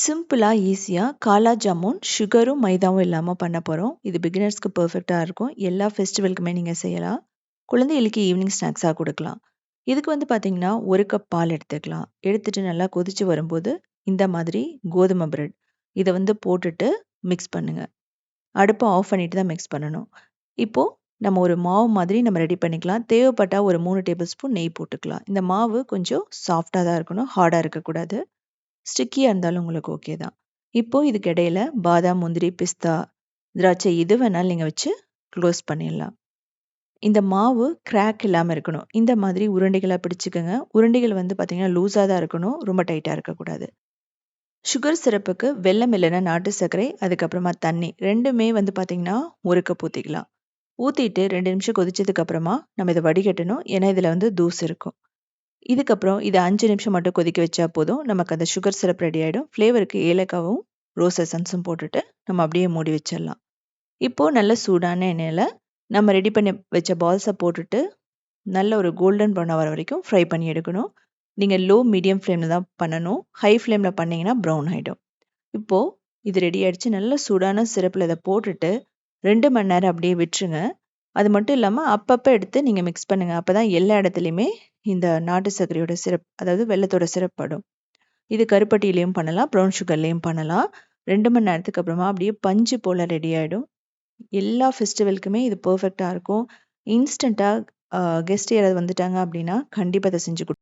சிம்பிளாக ஈஸியாக காலா ஜாமுன் சுகரும் மைதாவும் இல்லாமல் பண்ண போகிறோம் இது பிகினர்ஸ்க்கு பர்ஃபெக்டாக இருக்கும். எல்லா ஃபெஸ்டிவலுக்குமே நீங்கள் செய்யலாம். குழந்தைகளுக்கு ஈவினிங் ஸ்நாக்ஸாக கொடுக்கலாம். இதுக்கு வந்து பார்த்தீங்கன்னா ஒரு கப் பால் எடுத்துக்கலாம். எடுத்துட்டு நல்லா கொதிச்சு வரும்போது இந்த மாதிரி கோதுமை பிரெட் இதை வந்து போட்டுட்டு மிக்ஸ் பண்ணுங்கள் அடுப்பை ஆஃப் பண்ணிட்டு தான் மிக்ஸ் பண்ணணும். இப்போது நம்ம ஒரு மாவு மாதிரி நம்ம ரெடி பண்ணிக்கலாம். தேவைப்பட்டால் ஒரு மூணு டேபிள் ஸ்பூன் நெய் போட்டுக்கலாம். இந்த மாவு கொஞ்சம் சாஃப்டாக தான் இருக்கணும். ஹார்டாக இருக்கக்கூடாது. ஸ்டிக்கியாக இருந்தாலும் உங்களுக்கு ஓகே தான். இப்போது இதுக்கு இடையில பாதாம் முந்திரி பிஸ்தா திராட்சை எது வேணாலும் நீங்கள் வச்சு க்ளோஸ் பண்ணிடலாம். இந்த மாவு கிராக் இல்லாமல் இருக்கணும். இந்த மாதிரி உருண்டைகளாக பிடிச்சிக்கோங்க. உருண்டைகள் வந்து பார்த்திங்கன்னா லூஸாக தான் இருக்கணும். ரொம்ப டைட்டாக இருக்கக்கூடாது. சுகர் சிரப்புக்கு வெள்ளம் இல்லைன்னா நாட்டு சர்க்கரை அதுக்கப்புறமா தண்ணி. ரெண்டுமே வந்து பார்த்திங்கன்னா ஒரு கப் ஊற்றிக்கலாம் ஊற்றிட்டு ரெண்டு நிமிஷம் கொதிச்சதுக்கு அப்புறமா நம்ம இதை வடிகட்டணும். ஏன்னா இதில் வந்து தூசு இருக்கும். இதுக்கப்புறம் இதை அஞ்சு நிமிஷம் மட்டும் கொதிக்க வச்சா போதும். நமக்கு அந்த சுகர் சிரப் ரெடி ஆகிடும் ஃப்ளேவருக்கு ஏலக்காவும் ரோஸ் எசன்ஸும் போட்டுட்டு நம்ம அப்படியே மூடி வச்சிடலாம். இப்போது நல்ல சூடான எண்ணெயில் நம்ம ரெடி பண்ணி வச்ச பால்ஸை போட்டுட்டு நல்ல ஒரு கோல்டன் ப்ரௌன் வர வரைக்கும் ஃப்ரை பண்ணி எடுக்கணும். நீங்கள் லோ மீடியம் ஃப்ளேமில் தான் பண்ணணும். ஹை ஃப்ளேமில் பண்ணிங்கன்னா ப்ரௌன் ஆகிடும் இப்போது இது ரெடி ஆகிடுச்சு நல்ல சூடான சிரப்பில் இதை போட்டுட்டு ரெண்டு மணி நேரம் அப்படியே விட்டுருங்க. அது மட்டும் இல்லாமல் அப்பப்போ எடுத்து நீங்கள் மிக்ஸ் பண்ணுங்கள் அப்போ தான் எல்லா இடத்துலையுமே இந்த நாட்டு சர்க்கரையோட சிரப் அதாவது வெள்ளத்தோட சிரப் படும் இது கருப்பட்டியிலையும் பண்ணலாம் ப்ரௌன் சுகர்லேயும் பண்ணலாம். ரெண்டு மணி நேரத்துக்கு அப்புறமா அப்படியே பஞ்சு போல் ரெடி ஆகிடும் எல்லா ஃபெஸ்டிவலுக்குமே இது பர்ஃபெக்டாக இருக்கும். இன்ஸ்டண்ட்டாக கெஸ்ட் யாராவது வந்துட்டாங்க அப்படின்னா கண்டிப்பாக அதை செஞ்சு கொடு